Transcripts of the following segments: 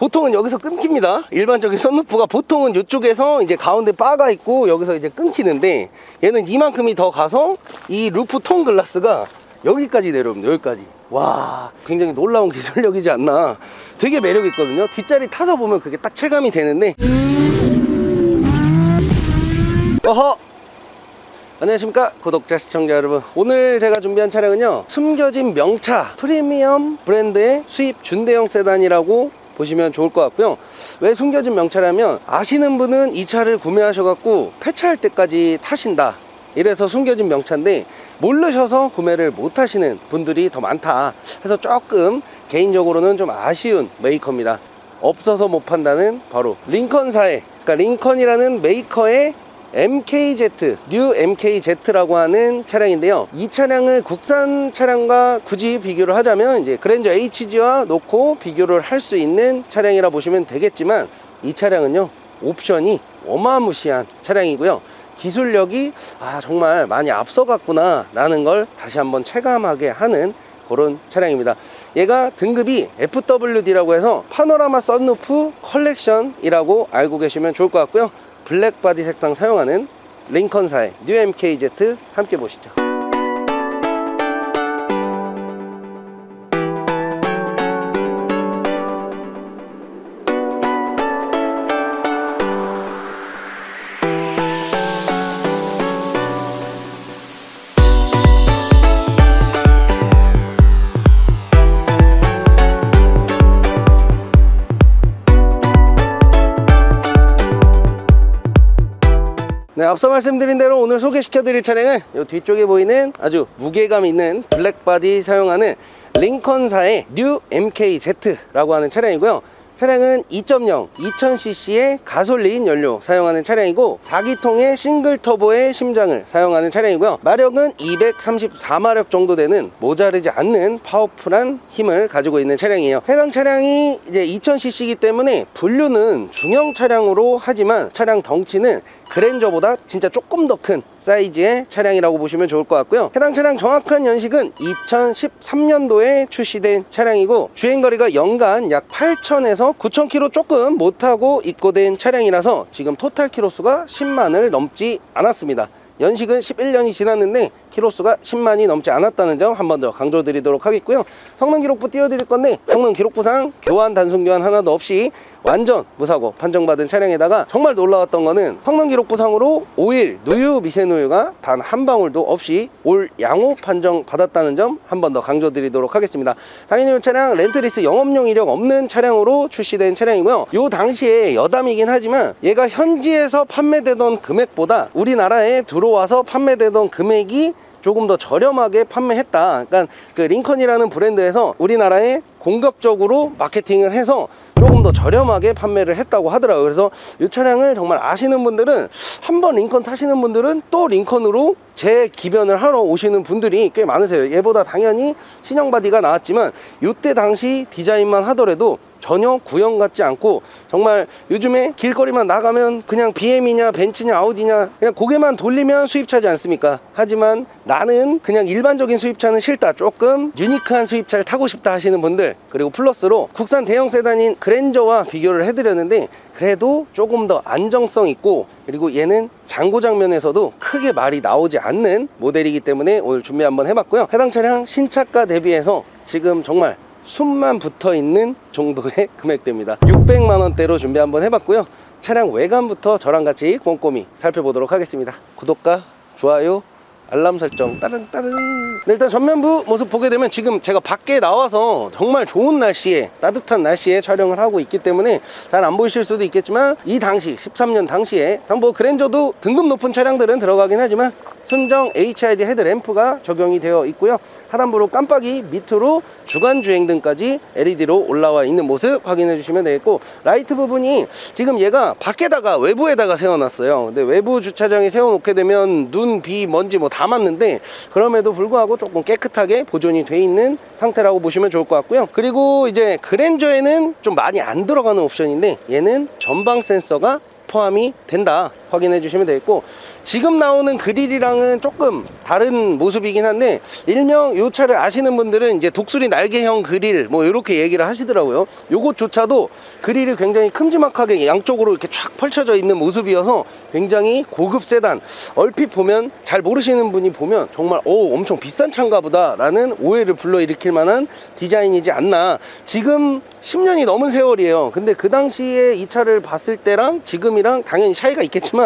보통은 여기서 끊깁니다. 일반적인 썬루프가 보통은 이쪽에서 이제 가운데 바가 있고 여기서 이제 끊기는데 얘는 이만큼이 더 가서 이 루프 통 글라스가 여기까지 내려옵니다. 여기까지. 와, 굉장히 놀라운 기술력이지 않나. 되게 매력 있거든요. 뒷자리 타서 보면 그게 딱 체감이 되는데. 어허! 안녕하십니까 구독자 시청자 여러분 오늘 제가 준비한 차량은요 숨겨진 명차 프리미엄 브랜드의 수입 준대형 세단이라고 보시면 좋을 것 같고요. 왜 숨겨진 명차라면 아시는 분은 이 차를 구매하셔갖고 폐차할 때까지 타신다. 이래서 숨겨진 명차인데 모르셔서 구매를 못 하시는 분들이 더 많다. 해서 조금 개인적으로는 좀 아쉬운 메이커입니다. 없어서 못 판다는 바로 링컨사의 그러니까 링컨이라는 메이커의 MKZ, 뉴 MKZ라고 하는 차량인데요. 이 차량을 국산 차량과 굳이 비교를 하자면 이제 그랜저 HG와 놓고 비교를 할 수 있는 차량이라 보시면 되겠지만 이 차량은요. 옵션이 어마무시한 차량이고요. 기술력이 아 정말 많이 앞서갔구나 라는 걸 다시 한번 체감하게 하는 그런 차량입니다. 얘가 등급이 FWD라고 해서 파노라마 썬루프 컬렉션이라고 알고 계시면 좋을 것 같고요. 블랙 바디 색상 사용하는 링컨사의 뉴 MKZ 함께 보시죠. 앞서 말씀드린 대로 오늘 소개시켜 드릴 차량은 이 뒤쪽에 보이는 아주 무게감 있는 블랙 바디 사용하는 링컨사의 뉴 MKZ라고 하는 차량이고요. 차량은 2.0 2000cc의 가솔린 연료 사용하는 차량이고 4기통의 싱글 터보의 심장을 사용하는 차량이고요. 마력은 234마력 정도 되는 모자르지 않는 파워풀한 힘을 가지고 있는 차량이에요. 해당 차량이 이제 2000cc이기 때문에 분류는 중형 차량으로 하지만 차량 덩치는 그랜저보다 진짜 조금 더 큰 사이즈의 차량이라고 보시면 좋을 것 같고요. 해당 차량 정확한 연식은 2013년도에 출시된 차량이고 주행거리가 연간 약 8,000에서 9,000km 조금 못하고 입고된 차량이라서 지금 토탈 키로수가 10만을 넘지 않았습니다. 연식은 11년이 지났는데 키로수가 10만이 넘지 않았다는 점 한 번 더 강조드리도록 하겠고요. 성능 기록부 띄워드릴 건데 성능 기록부상 교환 단순 교환 하나도 없이 완전 무사고 판정받은 차량에다가 정말 놀라웠던 거는 성능 기록부상으로 오일 누유 미세누유가 단 한 방울도 없이 올 양호 판정 받았다는 점 한 번 더 강조드리도록 하겠습니다. 당연히 이 차량 렌트리스 영업용 이력 없는 차량으로 출시된 차량이고요. 요 당시에 여담이긴 하지만 얘가 현지에서 판매되던 금액보다 우리나라에 들어와서 판매되던 금액이 조금 더 저렴하게 판매했다. 그러니까 그 링컨이라는 브랜드에서 우리나라에 공격적으로 마케팅을 해서 조금 더 저렴하게 판매를 했다고 하더라고요. 그래서 이 차량을 정말 아시는 분들은 한번 링컨 타시는 분들은 또 링컨으로 재기변을 하러 오시는 분들이 꽤 많으세요. 얘보다 당연히 신형 바디가 나왔지만 이때 당시 디자인만 하더라도 전혀 구형 같지 않고 정말 요즘에 길거리만 나가면 그냥 BM이냐 벤츠냐 아우디냐 그냥 고개만 돌리면 수입차지 않습니까? 하지만 나는 그냥 일반적인 수입차는 싫다 조금 유니크한 수입차를 타고 싶다 하시는 분들 그리고 플러스로 국산 대형 세단인 그랜저와 비교를 해드렸는데 그래도 조금 더 안정성 있고 그리고 얘는 장고 장 면에서도 크게 말이 나오지 않는 모델이기 때문에 오늘 준비 한번 해봤고요 해당 차량 신차가 대비해서 지금 정말 숨만 붙어 있는 정도의 금액대입니다. 600만 원대로 준비 한번 해봤고요. 차량 외관부터 저랑 같이 꼼꼼히 살펴보도록 하겠습니다. 구독과 좋아요 알람 설정 따릉따릉. 네, 일단 전면부 모습 보게 되면 지금 제가 밖에 나와서 정말 좋은 날씨에 따뜻한 날씨에 촬영을 하고 있기 때문에 잘 안 보이실 수도 있겠지만 이 당시 13년 당시에 뭐 그랜저도 등급 높은 차량들은 들어가긴 하지만 순정 HID 헤드램프가 적용이 되어 있고요 하단부로 깜빡이 밑으로 주간 주행 등까지 LED로 올라와 있는 모습 확인해 주시면 되겠고 라이트 부분이 지금 얘가 밖에다가 외부에다가 세워놨어요. 근데 외부 주차장에 세워놓게 되면 눈, 비, 먼지 뭐 다 맞는데 그럼에도 불구하고 조금 깨끗하게 보존이 돼 있는 상태라고 보시면 좋을 것 같고요. 그리고 이제 그랜저에는 좀 많이 안 들어가는 옵션인데 얘는 전방 센서가 포함이 된다 확인해 주시면 되겠고 지금 나오는 그릴이랑은 조금 다른 모습이긴 한데 일명 요 차를 아시는 분들은 이제 독수리 날개형 그릴 뭐 이렇게 얘기를 하시더라고요. 요것조차도 그릴이 굉장히 큼지막하게 양쪽으로 이렇게 쫙 펼쳐져 있는 모습이어서 굉장히 고급 세단. 얼핏 보면 잘 모르시는 분이 보면 정말 오 엄청 비싼 차인가 보다. 라는 오해를 불러일으킬 만한 디자인이지 않나. 지금 10년이 넘은 세월이에요. 근데 그 당시에 이 차를 봤을 때랑 지금이랑 당연히 차이가 있겠지만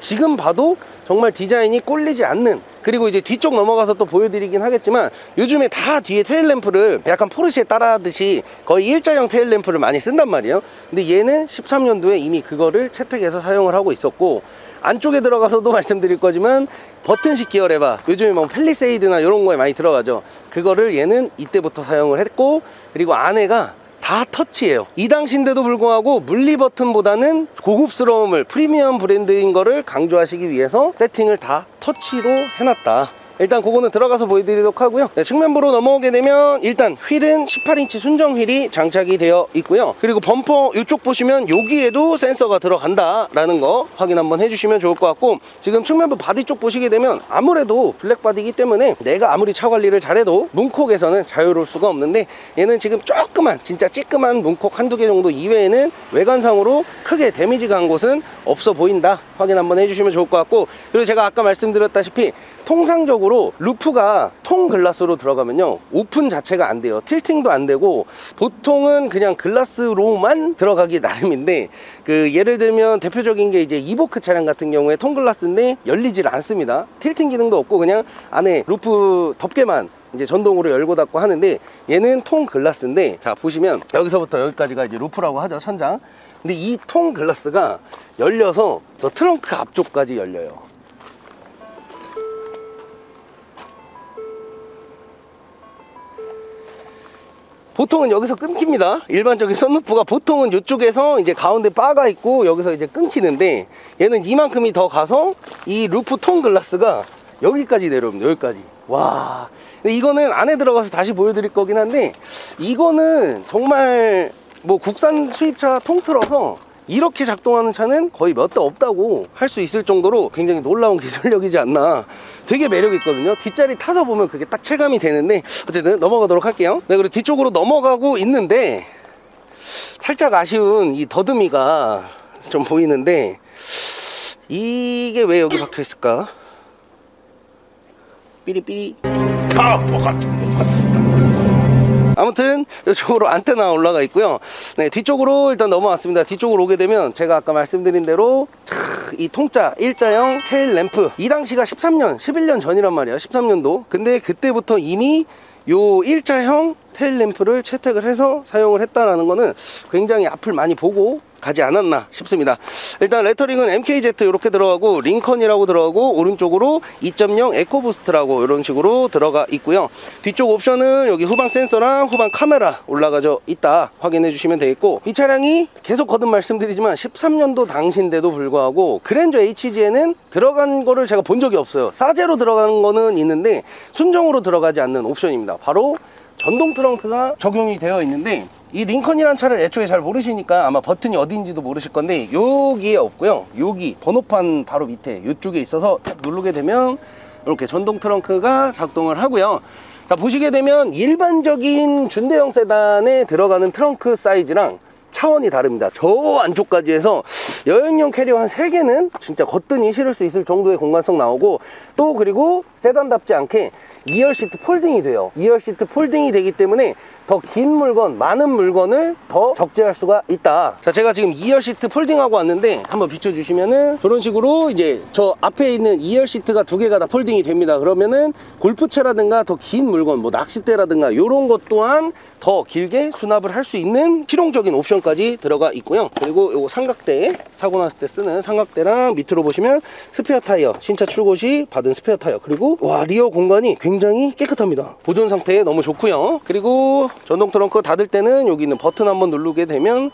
지금 봐도 정말 디자인이 꼴리지 않는 그리고 이제 뒤쪽 넘어가서 또 보여드리긴 하겠지만 요즘에 다 뒤에 테일램프를 약간 포르쉐 따라하듯이 거의 일자형 테일램프를 많이 쓴단 말이에요. 근데 얘는 13년도에 이미 그거를 채택해서 사용을 하고 있었고 안쪽에 들어가서도 말씀드릴 거지만 버튼식 기어 레바 요즘에 뭐 펠리세이드나 이런 거에 많이 들어가죠. 그거를 얘는 이때부터 사용을 했고 그리고 안에가 다 터치예요. 이 당시인데도 불구하고 물리 버튼보다는 고급스러움을 프리미엄 브랜드인 거를 강조하시기 위해서 세팅을 다 터치로 해놨다 일단 그거는 들어가서 보여드리도록 하고요. 네, 측면부로 넘어오게 되면 일단 휠은 18인치 순정 휠이 장착이 되어 있고요. 그리고 범퍼 이쪽 보시면 여기에도 센서가 들어간다 라는 거 확인 한번 해주시면 좋을 것 같고 지금 측면부 바디 쪽 보시게 되면 아무래도 블랙 바디이기 때문에 내가 아무리 차 관리를 잘해도 문콕에서는 자유로울 수가 없는데 얘는 지금 조그만 진짜 찌끄만 문콕 한두 개 정도 이외에는 외관상으로 크게 데미지 간 곳은 없어 보인다. 확인 한번 해주시면 좋을 것 같고 그리고 제가 아까 말씀드렸다시피 통상적으로 루프가 통 글라스로 들어가면요 오픈 자체가 안 돼요. 틸팅도 안 되고 보통은 그냥 글라스로만 들어가기 나름인데 그 예를 들면 대표적인 게 이제 이보크 차량 같은 경우에 통 글라스인데 열리질 않습니다. 틸팅 기능도 없고 그냥 안에 루프 덮개만 이제 전동으로 열고 닫고 하는데 얘는 통 글라스인데 자 보시면 여기서부터 여기까지가 이제 루프라고 하죠 천장. 근데 이 통 글라스가 열려서 저 트렁크 앞쪽까지 열려요 보통은 여기서 끊깁니다. 일반적인 썬루프가 보통은 이쪽에서 이제 가운데 바가 있고 여기서 이제 끊기는데 얘는 이만큼이 더 가서 이 루프 통 글라스가 여기까지 내려옵니다. 여기까지. 와. 근데 이거는 안에 들어가서 다시 보여드릴 거긴 한데 이거는 정말 뭐 국산 수입차 통틀어서 이렇게 작동하는 차는 거의 몇 대 없다고 할 수 있을 정도로 굉장히 놀라운 기술력이지 않나. 되게 매력 있거든요. 뒷자리 타서 보면 그게 딱 체감이 되는데 어쨌든 넘어가도록 할게요. 네 그리고 뒤쪽으로 넘어가고 있는데 살짝 아쉬운 이 더듬이가 좀 보이는데 이게 왜 여기 박혀 있을까? 삐리삐리. 바보 같은 것 같은 아무튼 이쪽으로 안테나 올라가 있고요. 네 뒤쪽으로 일단 넘어왔습니다. 뒤쪽으로 오게 되면 제가 아까 말씀드린 대로 크, 이 통짜 일자형 테일 램프. 이 당시가 13년 11년 전이란 말이에요 13년도. 근데 그때부터 이미 요 일자형 테일 램프를 채택을 해서 사용을 했다라는 거는 굉장히 앞을 많이 보고 가지 않았나 싶습니다. 일단 레터링은 MKZ 이렇게 들어가고 링컨이라고 들어가고 오른쪽으로 2.0 에코부스트라고 이런 식으로 들어가 있고요. 뒤쪽 옵션은 여기 후방 센서랑 후방 카메라 올라가져 있다 확인해 주시면 되겠고 이 차량이 계속 거듭 말씀드리지만 13년도 당시인데도 불구하고 그랜저 HG에는 들어간 거를 제가 본 적이 없어요. 사제로 들어가는 거는 있는데 순정으로 들어가지 않는 옵션입니다. 바로 전동 트렁크가 적용이 되어 있는데 이 링컨이라는 차를 애초에 잘 모르시니까 아마 버튼이 어디인지도 모르실 건데 여기에 없고요 여기 번호판 바로 밑에 이쪽에 있어서 딱 누르게 되면 이렇게 전동 트렁크가 작동을 하고요 자 보시게 되면 일반적인 준대형 세단에 들어가는 트렁크 사이즈랑 차원이 다릅니다. 저 안쪽까지 해서 여행용 캐리어 한 3개는 진짜 거뜬히 실을 수 있을 정도의 공간성 나오고 또 그리고 세단답지 않게 2열 시트 폴딩이 돼요. 2열 시트 폴딩이 되기 때문에 더 긴 물건, 많은 물건을 더 적재할 수가 있다. 자, 제가 지금 2열 시트 폴딩하고 왔는데 한번 비춰주시면은 저런 식으로 이제 저 앞에 있는 2열 시트가 두 개가 다 폴딩이 됩니다. 그러면은 골프채라든가 더 긴 물건, 뭐 낚싯대라든가 이런 것 또한 더 길게 수납을 할 수 있는 실용적인 옵션까지 들어가 있고요. 그리고 요거 삼각대, 사고 났을 때 쓰는 삼각대랑 밑으로 보시면 스페어 타이어, 신차 출고 시 받은 스페어 타이어. 그리고 와, 리어 공간이 굉장히 깨끗합니다. 보존 상태 너무 좋고요. 그리고 전동 트렁크 닫을 때는 여기 있는 버튼 한번 누르게 되면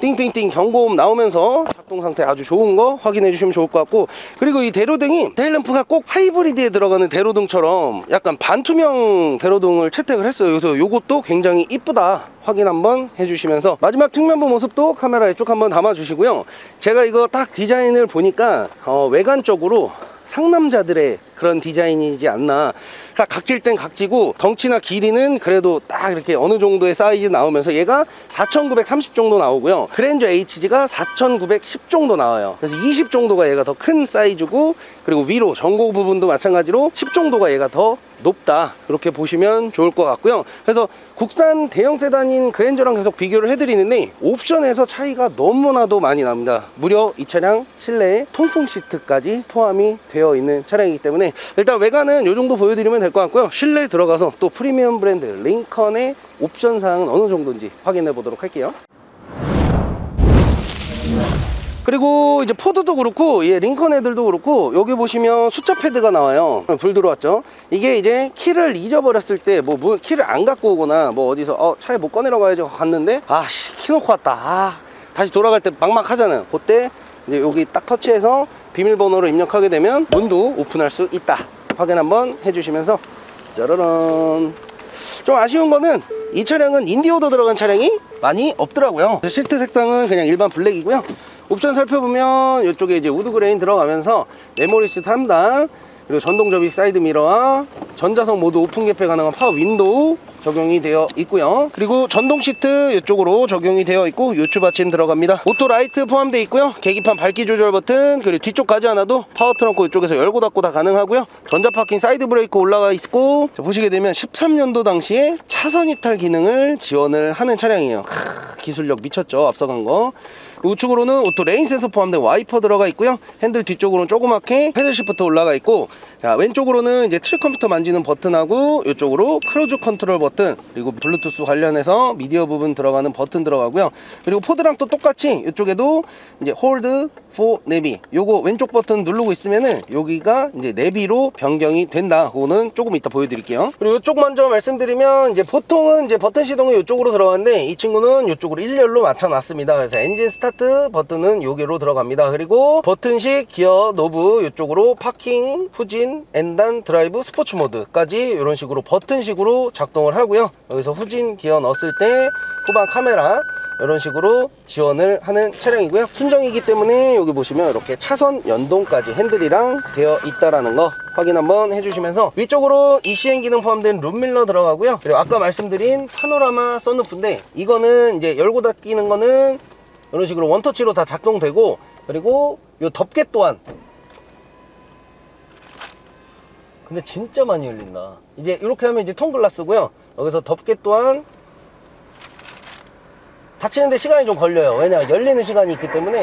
띵띵띵 경고음 나오면서 작동 상태 아주 좋은 거 확인해 주시면 좋을 것 같고 그리고 이 대로등이 테일램프가 꼭 하이브리드에 들어가는 대로등처럼 약간 반투명 대로등을 채택을 했어요 그래서 요것도 굉장히 이쁘다 확인 한번 해주시면서 마지막 측면부 모습도 카메라에 쭉 한번 담아 주시고요 제가 이거 딱 디자인을 보니까 어, 외관적으로 상남자들의 그런 디자인이지 않나. 그러니까 각질 땐 각지고 덩치나 길이는 그래도 딱 이렇게 어느 정도의 사이즈 나오면서 얘가 4930 정도 나오고요. 그랜저 HG가 4910 정도 나와요. 그래서 20 정도가 얘가 더 큰 사이즈고 그리고 위로 전고 부분도 마찬가지로 10 정도가 얘가 더 높다. 이렇게 보시면 좋을 것 같고요. 그래서 국산 대형 세단인 그랜저랑 계속 비교를 해드리는데 옵션에서 차이가 너무나도 많이 납니다. 무려 이 차량 실내에 통풍 시트까지 포함이 되어 있는 차량이기 때문에 일단 외관은 이 정도 보여드리면 될 것 같고요. 실내 들어가서 또 프리미엄 브랜드 링컨의 옵션 사항은 어느 정도인지 확인해 보도록 할게요. 그리고 이제 포드도 그렇고 예, 링컨 애들도 그렇고 여기 보시면 숫자 패드가 나와요. 불 들어왔죠? 이게 이제 키를 잊어버렸을 때 뭐 키를 안 갖고 오거나 뭐 어디서 어 차에 못 꺼내러 가야지 갔는데 아씨 키 놓고 왔다. 아, 다시 돌아갈 때 막막하잖아요. 그때 이제 여기 딱 터치해서 비밀번호를 입력하게 되면 문도 오픈할 수 있다. 확인 한번 해주시면서. 짜라란. 좀 아쉬운 거는 이 차량은 인디오도 들어간 차량이 많이 없더라고요. 시트 색상은 그냥 일반 블랙이고요. 옵션 살펴보면 이쪽에 이제 우드 그레인 들어가면서 메모리 시트 3단 그리고 전동 접이 사이드 미러와 전자석 모두 오픈 개폐 가능한 파워 윈도우 적용이 되어 있고요. 그리고 전동 시트 이쪽으로 적용이 되어 있고 요추 받침 들어갑니다. 오토 라이트 포함되어 있고요. 계기판 밝기 조절 버튼 그리고 뒤쪽 가지 않아도 파워 트렁크 이쪽에서 열고 닫고 다 가능하고요. 전자 파킹 사이드 브레이크 올라가 있고 자, 보시게 되면 13년도 당시에 차선 이탈 기능을 지원을 하는 차량이에요. 크, 기술력 미쳤죠 앞서간 거 우측으로는 오토 레인 센서 포함된 와이퍼 들어가 있고요. 핸들 뒤쪽으로는 조그맣게 패들 시프트 올라가 있고 자 왼쪽으로는 이제 트랙 컴퓨터 만지는 버튼하고 이쪽으로 크루즈 컨트롤 버튼 그리고 블루투스 관련해서 미디어 부분 들어가는 버튼 들어가고요. 그리고 포드랑 또 똑같이 이쪽에도 이제 홀드 포 내비 요거 왼쪽 버튼 누르고 있으면은 여기가 이제 내비로 변경이 된다. 그거는 조금 이따 보여드릴게요. 그리고 이쪽 먼저 말씀드리면 이제 보통은 이제 버튼 시동이 이쪽으로 들어가는데 이 친구는 이쪽으로 일렬로 맞춰놨습니다. 그래서 엔진 스타트 버튼은 여기로 들어갑니다. 그리고 버튼식 기어 노브 이쪽으로 파킹, 후진, 엔단, 드라이브, 스포츠 모드까지 이런 식으로 버튼식으로 작동을 하고요. 여기서 후진 기어 넣었을 때 후방 카메라 이런 식으로 지원을 하는 차량이고요. 순정이기 때문에 여기 보시면 이렇게 차선 연동까지 핸들이랑 되어 있다라는 거 확인 한번 해주시면서 위쪽으로 ECN 기능 포함된 룸밀러 들어가고요. 그리고 아까 말씀드린 파노라마 썬루프인데 이거는 이제 열고 닫히는 거는 이런 식으로 원터치로 다 작동되고 그리고 이 덮개 또한 근데 진짜 많이 열린다. 이제 이렇게 하면 이제 통글라스고요. 여기서 덮개 또한 닫히는데 시간이 좀 걸려요. 왜냐 열리는 시간이 있기 때문에.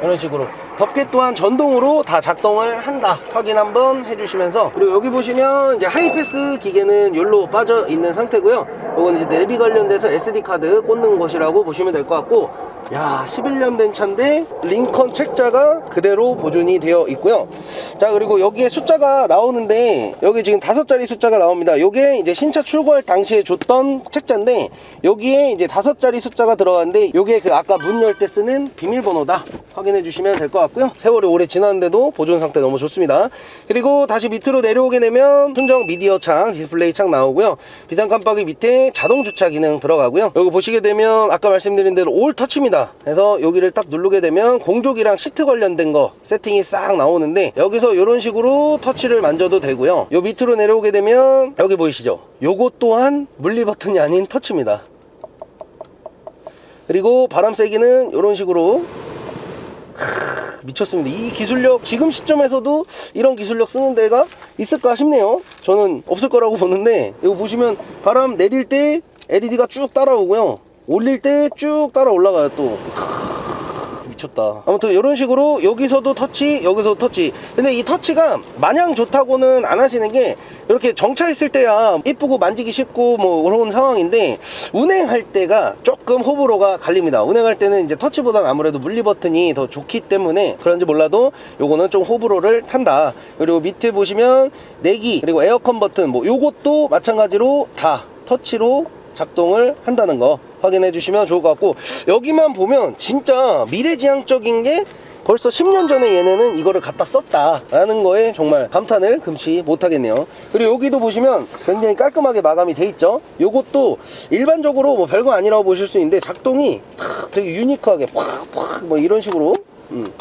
이런 식으로. 덮개 또한 전동으로 다 작동을 한다. 확인 한번 해주시면서. 그리고 여기 보시면 이제 하이패스 기계는 열로 빠져 있는 상태고요. 이건 이제 내비 관련돼서 SD카드 꽂는 곳이라고 보시면 될 것 같고 야 11년 된 차인데 링컨 책자가 그대로 보존이 되어 있고요. 자 그리고 여기에 숫자가 나오는데 여기 지금 다섯 자리 숫자가 나옵니다. 요게 이제 신차 출고할 당시에 줬던 책자인데 여기에 이제 다섯 자리 숫자가 들어가는데 요게 그 아까 문 열 때 쓰는 비밀번호다. 확인해 주시면 될 것 같고요. 세월이 오래 지났는데도 보존 상태 너무 좋습니다. 그리고 다시 밑으로 내려오게 되면 순정 미디어 창 디스플레이 창 나오고요. 비상 깜빡이 밑에 자동 주차 기능 들어가고요. 여기 보시게 되면 아까 말씀드린 대로 올 터치입니다 그래서 여기를 딱 누르게 되면 공조기랑 시트 관련된 거 세팅이 싹 나오는데 여기서 이런 식으로 터치를 만져도 되고요 요 밑으로 내려오게 되면 여기 보이시죠 요거 또한 물리 버튼이 아닌 터치입니다 그리고 바람 세기는 이런 식으로 크, 미쳤습니다. 이 기술력 지금 시점에서도 이런 기술력 쓰는 데가 있을까 싶네요. 저는 없을 거라고 보는데 이거 보시면 바람 내릴 때 LED가 쭉 따라오고요. 올릴 때 쭉 따라 올라가요 또. 미쳤다. 아무튼 이런 식으로 여기서도 터치, 여기서도 터치. 근데 이 터치가 마냥 좋다고는 안 하시는 게 이렇게 정차했을 때야 이쁘고 만지기 쉽고 뭐 그런 상황인데 운행할 때가 조금 호불호가 갈립니다. 운행할 때는 이제 터치보다는 아무래도 물리 버튼이 더 좋기 때문에 그런지 몰라도 요거는 좀 호불호를 탄다. 그리고 밑에 보시면 내기 그리고 에어컨 버튼 뭐 요것도 마찬가지로 다 터치로 작동을 한다는 거 확인해 주시면 좋을 것 같고 여기만 보면 진짜 미래지향적인 게 벌써 10년 전에 얘네는 이거를 갖다 썼다 라는 거에 정말 감탄을 금치 못하겠네요. 그리고 여기도 보시면 굉장히 깔끔하게 마감이 돼 있죠. 요것도 일반적으로 뭐 별거 아니라고 보실 수 있는데 작동이 탁 되게 유니크하게 팍팍 뭐 이런 식으로 음.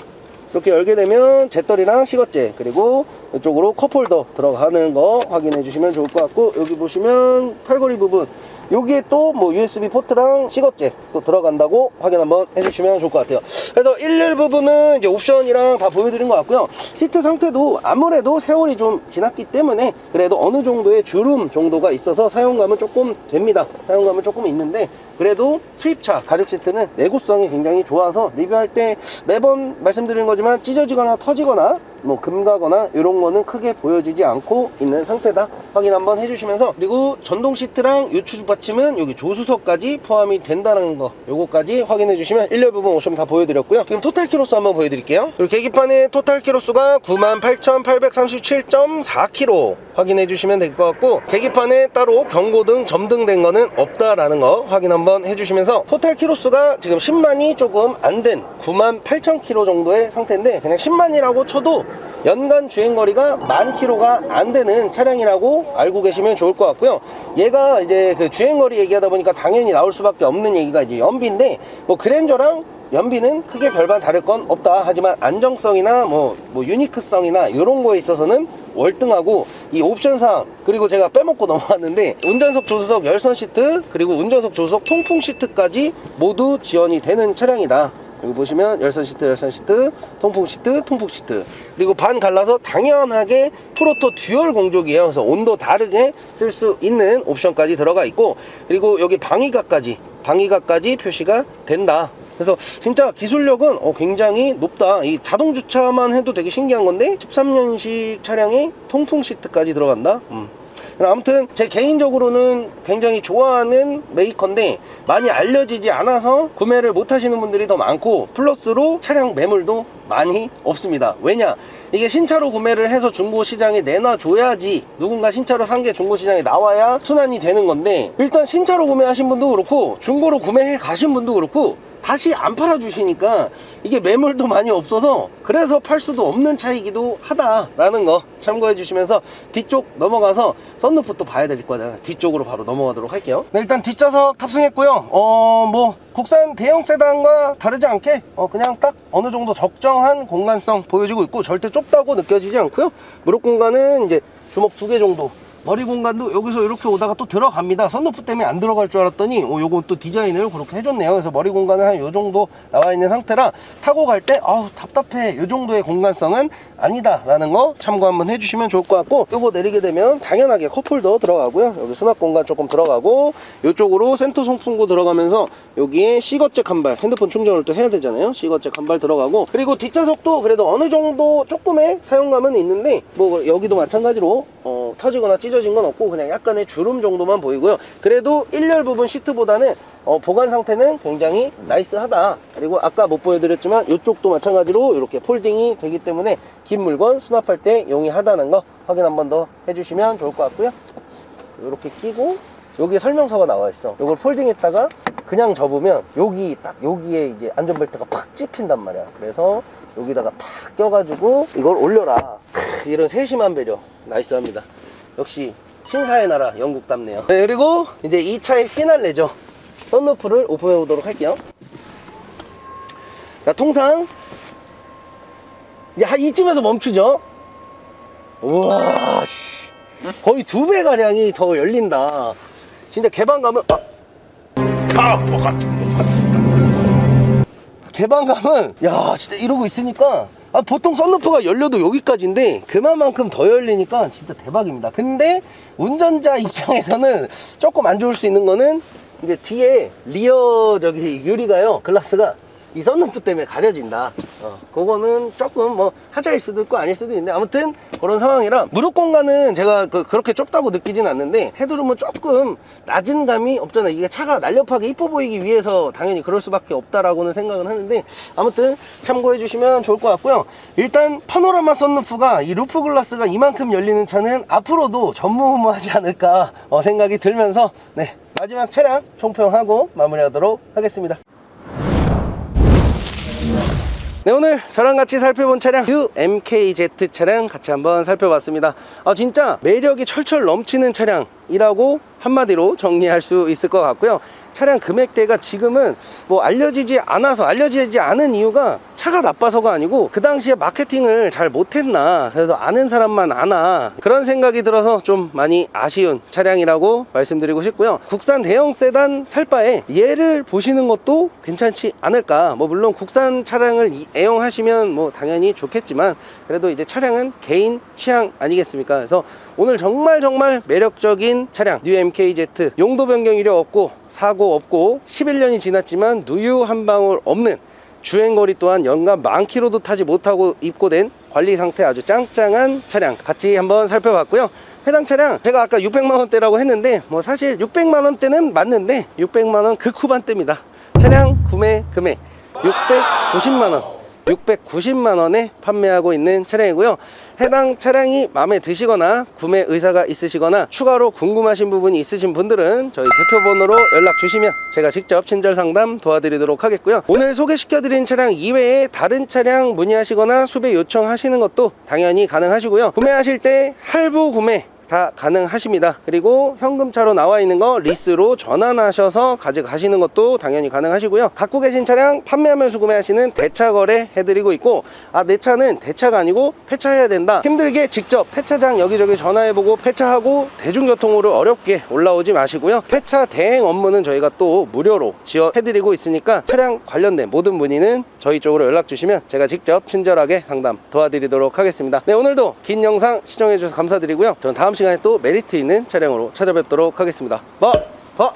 이렇게 열게 되면 잿더리랑 시거제 그리고 이쪽으로 컵홀더 들어가는 거 확인해 주시면 좋을 것 같고 여기 보시면 팔걸이 부분 여기에 또 뭐 USB 포트랑 시거제 또 들어간다고 확인 한번 해주시면 좋을 것 같아요. 그래서 11 부분은 이제 옵션이랑 다 보여드린 것 같고요. 시트 상태도 아무래도 세월이 좀 지났기 때문에 그래도 어느 정도의 주름 정도가 있어서 사용감은 조금 됩니다. 사용감은 조금 있는데 그래도 수입차 가죽 시트는 내구성이 굉장히 좋아서 리뷰할 때 매번 말씀드리는 거지만 찢어지거나 터지거나 뭐 금가거나 이런 거는 크게 보여지지 않고 있는 상태다. 확인 한번 해주시면서. 그리고 전동 시트랑 요추 받침은 여기 조수석까지 포함이 된다는 거 요거까지 확인해 주시면 1열 부분 옵션 다 보여드렸고요. 지금 토탈 키로수 한번 보여드릴게요. 그리고 계기판의 토탈 키로수가 98,837.4km 확인해 주시면 될 것 같고 계기판에 따로 경고등 점등된 거는 없다라는 거 확인 한번 해주시면서. 토탈 키로수가 지금 10만이 조금 안 된 9만 8천 킬로 정도의 상태인데 그냥 10만이라고 쳐도 연간 주행거리가 만 킬로가 안 되는 차량이라고 알고 계시면 좋을 것 같고요. 얘가 이제 그 주행거리 얘기하다 보니까 당연히 나올 수밖에 없는 얘기가 이제 연비인데 뭐 그랜저랑 연비는 크게 별반 다를 건 없다. 하지만 안정성이나 뭐, 뭐 유니크성이나 이런 거에 있어서는 월등하고 이 옵션상 그리고 제가 빼먹고 넘어왔는데 운전석 조수석 열선 시트 그리고 운전석 조수석 통풍 시트까지 모두 지원이 되는 차량이다. 여기 보시면 열선 시트, 열선 시트, 통풍 시트, 통풍 시트. 그리고 반 갈라서 당연하게 프로토 듀얼 공조기예요. 그래서 온도 다르게 쓸 수 있는 옵션까지 들어가 있고 그리고 여기 방위각까지 방위각까지 표시가 된다. 그래서 진짜 기술력은 어, 굉장히 높다. 이 자동 주차만 해도 되게 신기한 건데 13년식 차량에 통풍 시트까지 들어간다. 음. 아무튼 제 개인적으로는 굉장히 좋아하는 메이커인데 많이 알려지지 않아서 구매를 못 하시는 분들이 더 많고 플러스로 차량 매물도 많이 없습니다. 왜냐? 이게 신차로 구매를 해서 중고 시장에 내놔줘야지 누군가 신차로 산 게 중고 시장에 나와야 순환이 되는 건데 일단 신차로 구매하신 분도 그렇고 중고로 구매해 가신 분도 그렇고 다시 안 팔아주시니까 이게 매물도 많이 없어서 그래서 팔 수도 없는 차이기도 하다라는 거 참고해 주시면서 뒤쪽 넘어가서 썬루프 또 봐야 될 거잖아요 뒤쪽으로 바로 넘어가도록 할게요. 네, 일단 뒷좌석 탑승했고요. 어 뭐 국산 대형 세단과 다르지 않게 어 그냥 딱 어느 정도 적정한 공간성 보여지고 있고 절대 좁다고 느껴지지 않고요. 무릎 공간은 이제 주먹 두 개 정도 머리 공간도 여기서 이렇게 오다가 또 들어갑니다. 선루프 때문에 안 들어갈 줄 알았더니 어, 요건 또 디자인을 그렇게 해줬네요. 그래서 머리 공간은 한 요 정도 나와 있는 상태라 타고 갈 때 아우 답답해 요 정도의 공간성은 아니다 라는 거 참고 한번 해주시면 좋을 것 같고 요거 내리게 되면 당연하게 컵홀더 들어가고요. 여기 수납 공간 조금 들어가고 요쪽으로 센터 송풍구 들어가면서 여기에 시거잭 한발 핸드폰 충전을 또 해야 되잖아요. 시거잭 한발 들어가고 그리고 뒷좌석도 그래도 어느 정도 조금의 사용감은 있는데 뭐 여기도 마찬가지로 어, 터지거나 찢어 진 건 없고 그냥 약간의 주름 정도만 보이고요. 그래도 1열 부분 시트보다는 어, 보관 상태는 굉장히 나이스하다. 그리고 아까 못 보여드렸지만 이쪽도 마찬가지로 이렇게 폴딩이 되기 때문에 긴 물건 수납할 때 용이하다는 거 확인 한 번 더 해주시면 좋을 것 같고요. 이렇게 끼고 여기에 설명서가 나와 있어. 이걸 폴딩했다가 그냥 접으면 여기 딱 여기에 이제 안전벨트가 팍 찍힌단 말이야. 그래서 여기다가 탁 껴가지고 이걸 올려라. 크, 이런 세심한 배려 나이스합니다. 역시 신사의 나라 영국답네요. 네, 그리고 이제 이 차의 피날레죠. 썬루프를 오픈해 보도록 할게요. 자, 통상 이제 한 이쯤에서 멈추죠. 우와, 씨. 거의 두 배 가량이 더 열린다. 진짜 개방감은 아, 같습니다. 개방 감은 야 진짜 이러고 있으니까 아, 보통 썬루프가 열려도 여기까지인데 그만큼 더 열리니까 진짜 대박입니다. 근데 운전자 입장에서는 조금 안 좋을 수 있는 거는 이제 뒤에 리어 저기 유리가요 글라스가 이 썬루프 때문에 가려진다. 어, 그거는 조금 뭐 하자일 수도 있고 아닐 수도 있는데 아무튼 그런 상황이라 무릎 공간은 제가 그, 그렇게 좁다고 느끼진 않는데 헤드룸은 조금 낮은 감이 없잖아. 이게 차가 날렵하게 이뻐 보이기 위해서 당연히 그럴 수밖에 없다라고는 생각은 하는데 아무튼 참고해 주시면 좋을 것 같고요. 일단 파노라마 썬루프가 이 루프 글라스가 이만큼 열리는 차는 앞으로도 전무후무하지 않을까 어, 생각이 들면서 네 마지막 차량 총평하고 마무리하도록 하겠습니다. 네 오늘 저랑 같이 살펴본 차량 UMKZ 차량 같이 한번 살펴봤습니다. 아 진짜 매력이 철철 넘치는 차량이라고 한마디로 정리할 수 있을 것 같고요 차량 금액대가 지금은 뭐 알려지지 않아서 알려지지 않은 이유가 차가 나빠서가 아니고 그 당시에 마케팅을 잘 못했나 그래서 아는 사람만 아나 그런 생각이 들어서 좀 많이 아쉬운 차량이라고 말씀드리고 싶고요. 국산 대형 세단 살 바에 얘를 보시는 것도 괜찮지 않을까. 뭐 물론 국산 차량을 이- 애용하시면 뭐 당연히 좋겠지만 그래도 이제 차량은 개인 취향 아니겠습니까? 그래서 오늘 정말 정말 매력적인 차량 뉴 MKZ 용도 변경 이력 없고 사고 없고 11년이 지났지만 누유 한 방울 없는 주행거리 또한 연간 만 킬로도 타지 못하고 입고된 관리 상태 아주 짱짱한 차량 같이 한번 살펴봤고요 해당 차량 제가 아까 600만 원대라고 했는데 뭐 사실 600만 원대는 맞는데 600만 원 극 후반대입니다 차량 구매 금액 690만 원 690만 원에 판매하고 있는 차량이고요. 해당 차량이 마음에 드시거나 구매 의사가 있으시거나 추가로 궁금하신 부분이 있으신 분들은 저희 대표 번호로 연락 주시면 제가 직접 친절 상담 도와드리도록 하겠고요. 오늘 소개시켜드린 차량 이외에 다른 차량 문의하시거나 수배 요청하시는 것도 당연히 가능하시고요. 구매하실 때 할부 구매 다 가능하십니다. 그리고 현금차로 나와 있는 거 리스로 전환하셔서 가져가시는 것도 당연히 가능하시고요. 갖고 계신 차량 판매하면서 구매하시는 대차 거래 해드리고 있고 아 내 차는 대차가 아니고 폐차해야 된다. 힘들게 직접 폐차장 여기저기 전화해보고 폐차하고 대중교통으로 어렵게 올라오지 마시고요. 폐차 대행 업무는 저희가 또 무료로 지원해드리고 있으니까 차량 관련된 모든 문의는 저희 쪽으로 연락 주시면 제가 직접 친절하게 상담 도와드리도록 하겠습니다. 네 오늘도 긴 영상 시청해주셔서 감사드리고요. 저는 다음 시간에 다음 시간에 또 메리트 있는 차량으로 찾아뵙도록 하겠습니다. 버! 버!